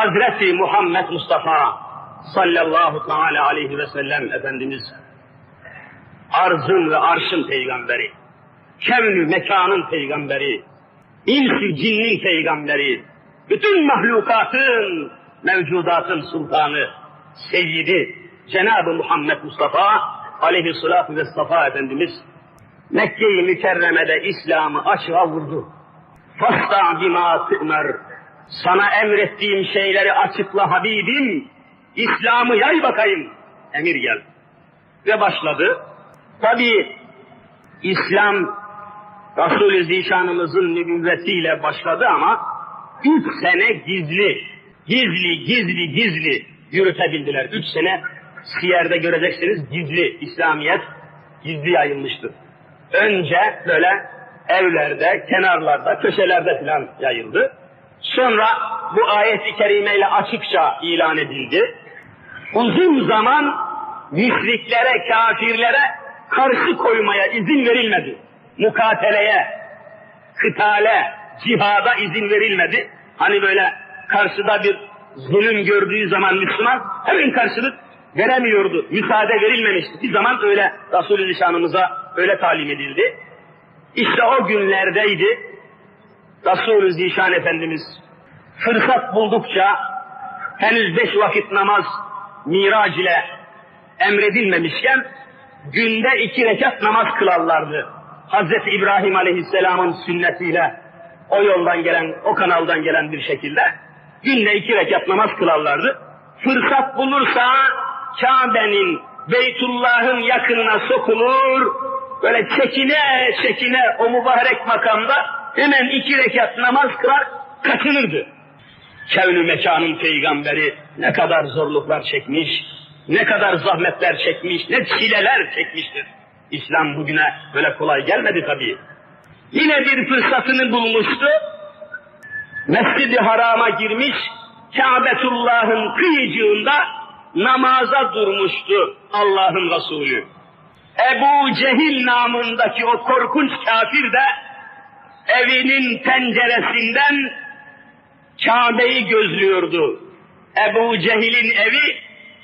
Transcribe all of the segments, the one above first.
Hazreti Muhammed Mustafa sallallahu teala aleyhi ve sellem Efendimiz arzın ve arşın peygamberi, kevnü mekanın peygamberi, insi cinnin peygamberi, bütün mahlukatın, mevcudatın sultanı, seyyidi, Cenab-ı Muhammed Mustafa aleyhissalatu vesselam Efendimiz Mekke-i Mükerreme'de İslam'ı açığa vurdu. Fasta bima tümer. Sana emrettiğim şeyleri açıkla Habibim. İslam'ı yay bakayım. Emir gel. Ve başladı. Tabi İslam Resul-i Zişanımızın nübüvvetiyle başladı ama üç sene gizli, gizli, gizli, gizli yürütebildiler. Üç sene Siyer'de göreceksiniz gizli İslamiyet gizli yayılmıştır. Önce böyle evlerde, kenarlarda, köşelerde filan yayıldı. Sonra bu ayet-i kerimeyle açıkça ilan edildi. Uzun zaman müşriklere, kafirlere karşı koymaya izin verilmedi. Mukateleye, kıtale, cihada izin verilmedi. Hani böyle karşıda bir zulüm gördüğü zaman Müslüman hemen karşılık veremiyordu. Müsaade verilmemişti. Bir zaman öyle Resulü Zişanımıza öyle talim edildi. İşte o günlerdeydi Resulü Zişan Efendimiz fırsat buldukça henüz beş vakit namaz mirac ile emredilmemişken günde iki rekat namaz kılarlardı. Hazreti İbrahim Aleyhisselam'ın sünnetiyle o yoldan gelen, o kanaldan gelen bir şekilde günde iki rekat namaz kılarlardı. Fırsat bulursa Kabe'nin, Beytullah'ın yakınına sokulur, böyle çekine çekine o mübarek makamda hemen iki rekat namaz kılar, kaçınırdı. Kevnü mekanın peygamberi ne kadar zorluklar çekmiş, ne kadar zahmetler çekmiş, ne çileler çekmiştir. İslam bugüne böyle kolay gelmedi tabii. Yine bir fırsatını bulmuştu. Mescid-i Haram'a girmiş, Kâbetullah'ın kıyıcığında namaza durmuştu Allah'ın Resulü. Ebu Cehil namındaki o korkunç kafir de evinin penceresinden Kabe'yi gözlüyordu. Ebu Cehil'in evi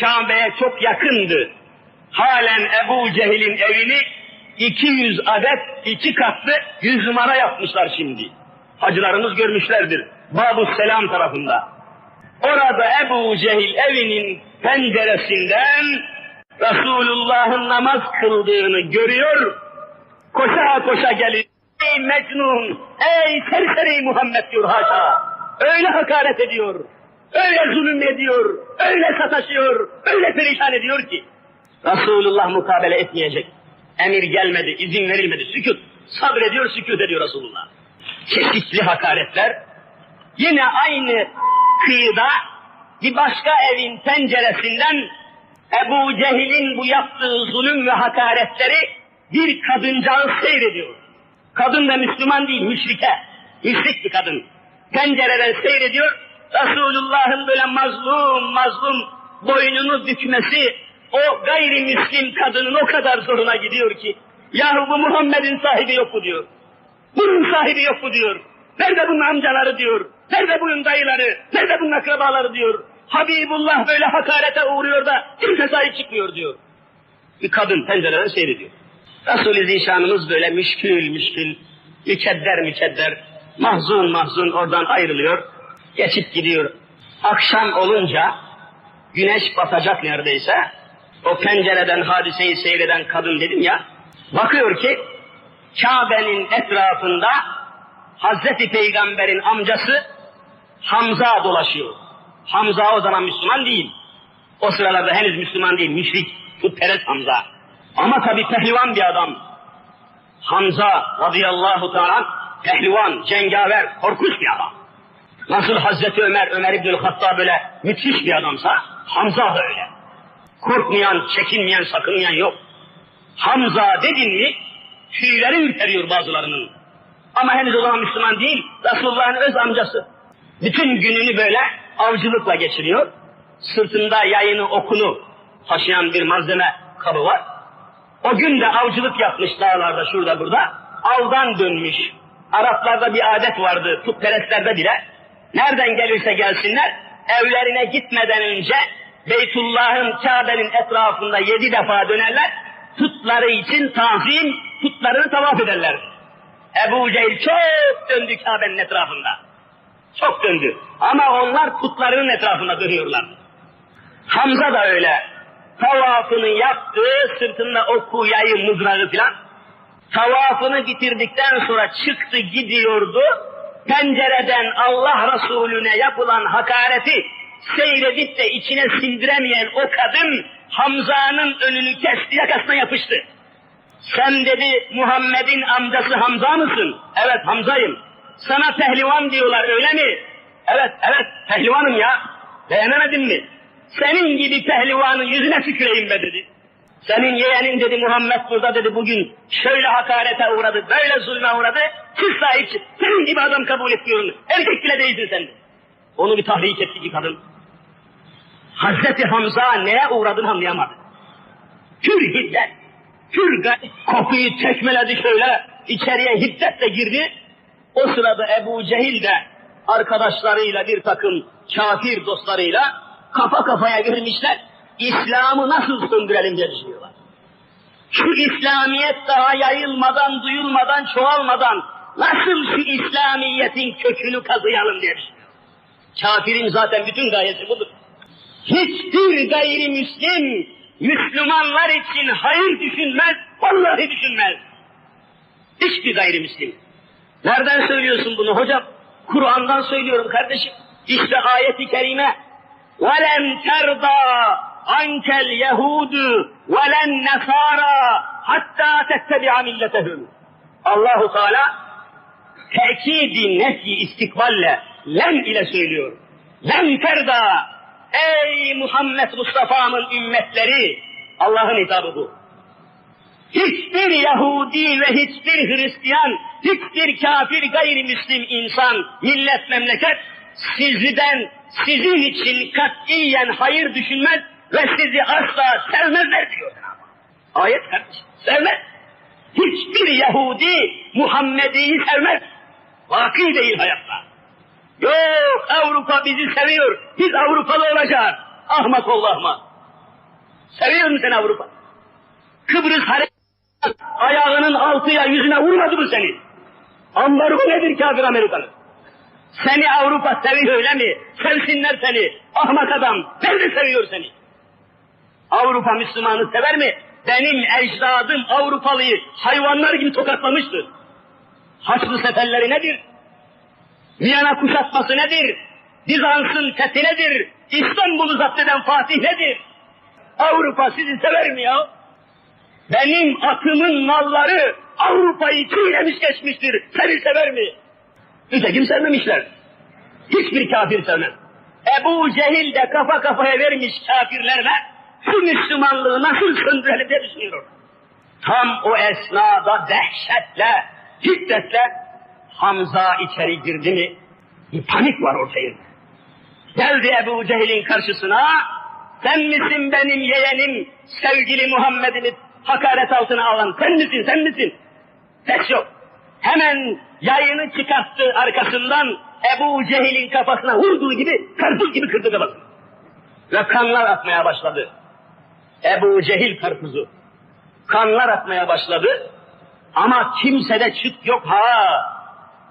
Kabe'ye çok yakındı. Halen Ebu Cehil'in evini 200 adet iki katlı 100 numara yapmışlar şimdi. Hacılarımız görmüşlerdir. Babu Selam tarafında. Orada Ebu Cehil evinin penceresinden Resulullah'ın namaz kıldığını görüyor. Koşa koşa geliyor. Ey Mecnun, ey serseri Muhammed diyor haşa. Öyle hakaret ediyor, öyle zulüm ediyor, öyle sataşıyor, öyle perişan ediyor ki. Resulullah mukabele etmeyecek. Emir gelmedi, izin verilmedi, sükut. Sabrediyor, sükut ediyor Resulullah. Çeşitli hakaretler. Yine aynı kıyıda bir başka evin penceresinden Ebu Cehil'in bu yaptığı zulüm ve hakaretleri bir kadıncağız seyrediyor. Kadın da Müslüman değil, müşrike. Müşrik bir kadın. Pencereden seyrediyor. Resulullah'ın böyle mazlum mazlum boynunu bükmesi o gayrimüslim kadının o kadar zoruna gidiyor ki yahu bu Muhammed'in sahibi yok mu diyor. Bunun sahibi yok mu diyor. Nerede bunun amcaları diyor. Nerede bunun dayıları. Nerede bunun akrabaları diyor. Habibullah böyle hakarete uğruyor da kimse sahip çıkmıyor diyor. Bir kadın pencereden seyrediyor. Resul-i Zişanımız böyle müşkül müşkül, mükedder mükedder, mahzun mahzun oradan ayrılıyor, geçip gidiyor. Akşam olunca, güneş batacak neredeyse, o pencereden hadiseyi seyreden kadın dedim ya, bakıyor ki Kabe'nin etrafında Hazreti Peygamber'in amcası Hamza dolaşıyor. Hamza o zaman Müslüman değil. O sıralarda henüz Müslüman değil, müşrik, putperest Hamza. Ama tabi pehlivan bir adam. Hamza radıyallahu teala pehlivan, cengaver, korkunç bir adam. Nasıl Hazreti Ömer, Ömer İbnül Hattab böyle müthiş bir adamsa, Hamza da öyle. Korkmayan, çekinmeyen, sakınmayan yok. Hamza dedin mi, tüyleri ürperiyor bazılarının. Ama henüz o zaman Müslüman değil, Resulullah'ın öz amcası. Bütün gününü böyle avcılıkla geçiriyor. Sırtında yayını, okunu taşıyan bir malzeme kabı var. O gün de avcılık yapmış dağlarda, şurada burada. Avdan dönmüş. Araplarda bir adet vardı, putperestlerde bile. Nereden gelirse gelsinler, evlerine gitmeden önce Beytullah'ın Kabe'nin etrafında yedi defa dönerler. Putları için tazim, putlarını tavaf ederler. Ebu Cehil çok döndü Kabe'nin etrafında. Çok döndü. Ama onlar putlarının etrafında dönüyorlar. Hamza da öyle. Tavafını yaptı, sırtında oku, yayı, mızrağı filan. Tavafını bitirdikten sonra çıktı gidiyordu. Pencereden Allah Resulüne yapılan hakareti seyredip de içine sindiremeyen o kadın Hamza'nın önünü kesti yakasına yapıştı. Sen dedi Muhammed'in amcası Hamza mısın? Evet Hamza'yım. Sana pehlivan diyorlar öyle mi? Evet evet pehlivanım ya. Beğenemedin mi? Senin gibi pehlivanın yüzüne tüküreyim be dedi. Senin yeğenin dedi Muhammed burada dedi bugün şöyle hakarete uğradı, böyle zulme uğradı. Siz sahip. Senin gibi adam kabul etmiyorum. Erkek bile değilsin sen. Onu bir tahrik etti ki kadın. Hazreti Hamza neye uğradığını anlayamadı. Pür hiddet, pür gayet. Kapıyı tekmeledi şöyle, içeriye hiddetle girdi. O sırada Ebu Cehil de arkadaşlarıyla bir takım kafir dostlarıyla kafa kafaya girmişler. İslam'ı nasıl söndürelim diye düşünüyorlar. Şu İslamiyet daha yayılmadan, duyulmadan, çoğalmadan nasıl şu İslamiyet'in kökünü kazıyalım diye düşünüyor. Kafirin zaten bütün gayesi budur. Hiçbir gayrimüslim Müslümanlar için hayır düşünmez, vallahi düşünmez. Hiçbir gayrimüslim. Nereden söylüyorsun bunu hocam? Kur'an'dan söylüyorum kardeşim. İşte ayeti kerime. وَلَنْ تَرْضَى عَنْكَ الْيَهُودُ وَلَنْ نَصَارَى hatta تَتَّبِعَ مِلَّتَهُمْ Allahu Teala tekidi nefi istikballe len ile söylüyor. Len terda ey Muhammed Mustafa'nın ümmetleri Allah'ın hitabı bu. Hiçbir Yahudi ve hiçbir Hristiyan, hiçbir kafir gayrimüslim insan, millet, memleket sizden, sizin için katiyen hayır düşünmez ve sizi asla sevmezler diyor Cenab-ı. Ayet kardeşim, sevmez. Hiçbir Yahudi Muhammed'i sevmez. Vaki değil hayatta. Yok Avrupa bizi seviyor. Biz Avrupalı olacağız. Ahmak ol ahmak. Seviyor musun Avrupa? Kıbrıs hareket ayağının altıya yüzüne vurmadı mı seni? Ambargo nedir kafir Amerikan'ın? Seni Avrupa seviyor öyle mi? Sevsinler seni. Ahmak adam. Nerede seviyor seni? Avrupa Müslümanı sever mi? Benim ecdadım Avrupalıyı hayvanlar gibi tokatlamıştır. Haçlı seferleri nedir? Viyana kuşatması nedir? Bizans'ın fethi nedir? İstanbul'u zapt eden Fatih nedir? Avrupa sizi sever mi ya? Benim atımın malları Avrupa'yı çiğnemiş geçmiştir. Seni sever mi? Nitekim sevmemişler. Hiçbir kafir sevmez. Ebu Cehil de kafa kafaya vermiş kafirlerle şu Müslümanlığı nasıl söndürelim diye düşünüyor. Tam o esnada dehşetle, şiddetle Hamza içeri girdi mi bir panik var ortaya. Geldi Ebu Cehil'in karşısına, sen misin benim yeğenim, sevgili Muhammed'imi hakaret altına alan, sen misin, sen misin? Ses yok. Hemen yayını çıkarttı arkasından, Ebu Cehil'in kafasına vurduğu gibi, karpuz gibi kırdı kafasını. Ve kanlar atmaya başladı. Ebu Cehil karpuzu. Kanlar atmaya başladı. Ama kimsede çıt yok ha.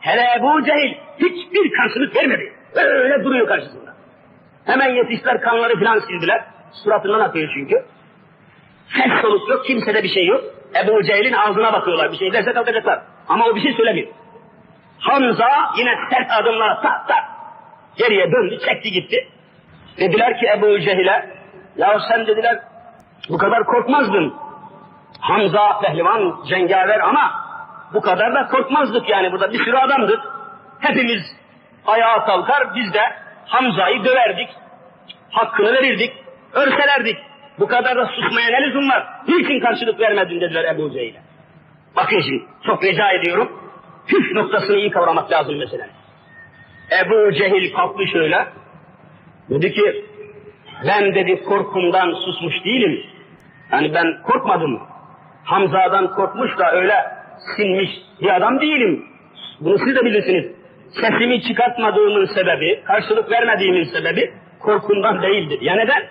Hele Ebu Cehil hiçbir karşılık vermedi. Öyle duruyor karşısında. Hemen yetiştiler kanları filan sildiler. Suratından akıyor çünkü. Ses soluk yok, kimsede bir şey yok. Ebu Cehil'in ağzına bakıyorlar, bir şey derse kalkacaklar. Ama o bir şey söylemiyor. Hamza yine sert adımlar tak tak geriye döndü, çekti gitti. Dediler ki Ebu Cehil'e, ya sen dediler bu kadar korkmazdın. Hamza pehlivan, cengaver ama bu kadar da korkmazdık yani burada bir sürü adamdık. Hepimiz ayağa kalkar biz de Hamza'yı döverdik. Hakkını verirdik, örselerdik. Bu kadar da susmaya ne lüzum var? Niçin karşılık vermedin dediler Ebu Cehil'e. Bakın şimdi çok rica ediyorum. Püf noktasını iyi kavramak lazım mesela. Ebu Cehil kalktı şöyle. Dedi ki ben dedi korkumdan susmuş değilim. Yani ben korkmadım. Hamza'dan korkmuş da öyle sinmiş bir adam değilim. Bunu siz de bilirsiniz. Sesimi çıkartmadığımın sebebi, karşılık vermediğimin sebebi korkundan değildir. Ya neden?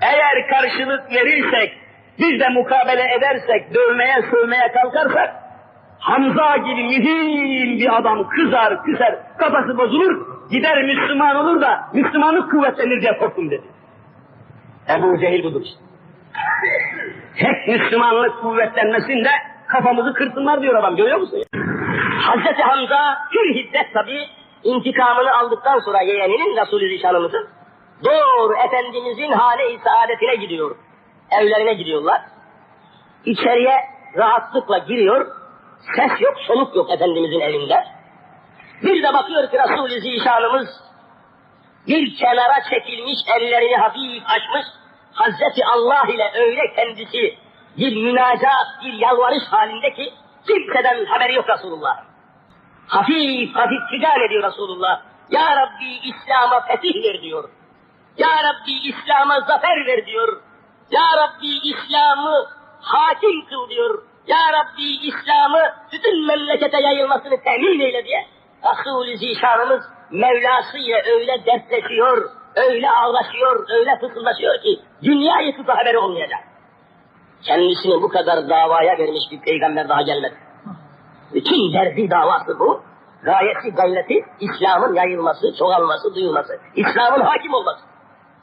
Eğer karşılık verirsek, biz de mukabele edersek, dövmeye sövmeye kalkarsak, Hamza gibi mühim bir adam kızar, küser, kafası bozulur, gider Müslüman olur da Müslümanlık kuvvetlenir diye korktum dedi. Ebu Cehil budur işte. Tek Müslümanlık kuvvetlenmesinde kafamızı kırsınlar diyor adam görüyor musun? Hazreti Hamza pür hiddet tabi intikamını aldıktan sonra yeğeninin Resulü Zişanımızın doğru Efendimizin hane-i saadetine gidiyor. Evlerine gidiyorlar. İçeriye rahatlıkla giriyor. Ses yok, soluk yok Efendimizin evinde. Bir de bakıyor ki Resulü Zişanımız bir kenara çekilmiş, ellerini hafif açmış, Hazreti Allah ile öyle kendisi bir münacat, bir yalvarış halinde ki kimseden haberi yok Resulullah. Hafif hafif figan ediyor Resulullah. Ya Rabbi İslam'a fetih ver diyor. Ya Rabbi İslam'a zafer ver diyor. Ya Rabbi İslam'ı hakim kıl diyor. Ya Rabbi İslam'ı bütün memlekete yayılmasını temin eyle diye Resul-i Zişanımız Mevlası ile öyle dertleşiyor, öyle ağlaşıyor, öyle fısıldaşıyor ki dünya yıkısı haberi olmayacak. Kendisini bu kadar davaya vermiş bir peygamber daha gelmedi. Bütün derdi davası bu. Gayesi gayreti İslam'ın yayılması, çoğalması, duyulması. İslam'ın hakim olması.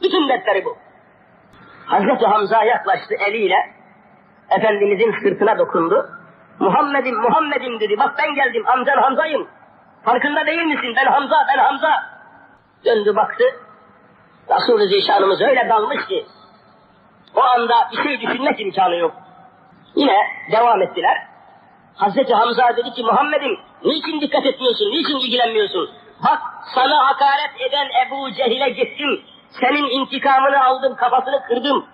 Bütün dertleri bu. Hazreti Hamza yaklaştı eliyle Efendimizin sırtına dokundu. Muhammed'im, Muhammed'im dedi. Bak ben geldim, amcan Hamza'yım. Farkında değil misin? Ben Hamza, ben Hamza. Döndü baktı. Resul-i Zişanımız öyle dalmış ki o anda bir şey düşünmek imkanı yok. Yine devam ettiler. Hazreti Hamza dedi ki Muhammed'im niçin dikkat etmiyorsun, niçin ilgilenmiyorsun? Bak sana hakaret eden Ebu Cehil'e gittim. Senin intikamını aldım, kafasını kırdım.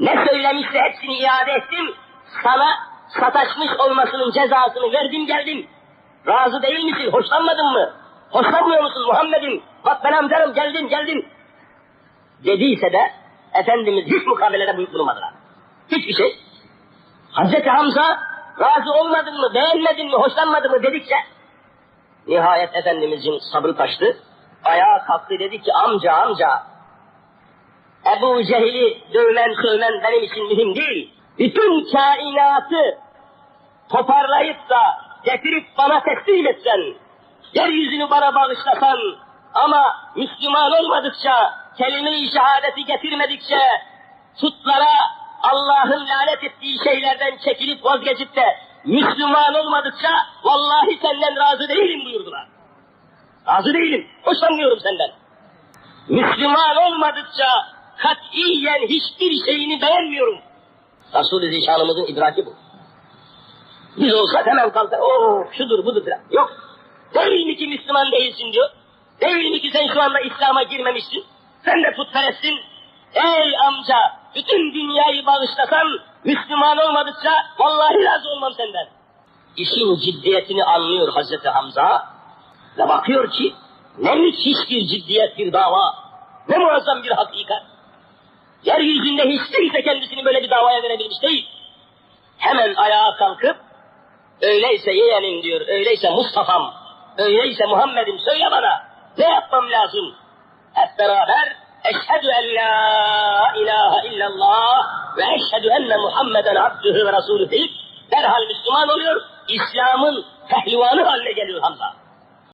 Ne söylemişse hepsini iade ettim. Sana sataşmış olmasının cezasını verdim geldim. Razı değil misin? Hoşlanmadın mı? Hoşlanmıyor musun Muhammed'im? Bak ben amcanım geldim geldim. Dediyse de Efendimiz hiç mukabelede bulunmadılar. Hiçbir şey. Hazreti Hamza razı olmadın mı, beğenmedin mi, hoşlanmadın mı dedikçe nihayet Efendimizin sabrı taştı. Ayağa kalktı dedi ki amca amca Ebu Cehil'i dövmen sövmen benim için mühim değil. Bütün kainatı toparlayıp da getirip bana teslim etsen, yeryüzünü bana bağışlasan ama Müslüman olmadıkça, kelime-i şehadeti getirmedikçe, putlara Allah'ın lanet ettiği şeylerden çekilip vazgeçip de Müslüman olmadıkça vallahi senden razı değilim buyurdular. Razı değilim, hoşlanmıyorum senden. Müslüman olmadıkça katiyen hiçbir şeyini beğenmiyorum. Resul-i Zişanımızın idraki bu. Biz olsak hemen kalkar, o şudur budur falan. Yok. Değil mi ki Müslüman değilsin diyor. Değil mi ki sen şu anda İslam'a girmemişsin. Sen de putperestsin. Ey amca, bütün dünyayı bağışlasan, Müslüman olmadıkça vallahi razı olmam senden. İşin ciddiyetini anlıyor Hazreti Hamza ve bakıyor ki ne müthiş bir ciddiyet bir dava, ne muazzam bir hakikat. Yeryüzünde hiç kimse kendisini böyle bir davaya verebilmiş değil. Hemen ayağa kalkıp, öyleyse yeğenim diyor, öyleyse Mustafa'm, öyleyse Muhammed'im söyle bana, ne yapmam lazım? Hep beraber, eşhedü en la ilahe illallah ve eşhedü enne Muhammeden abdühü ve resulü deyip, derhal Müslüman oluyor, İslam'ın pehlivanı haline geliyor Hamza.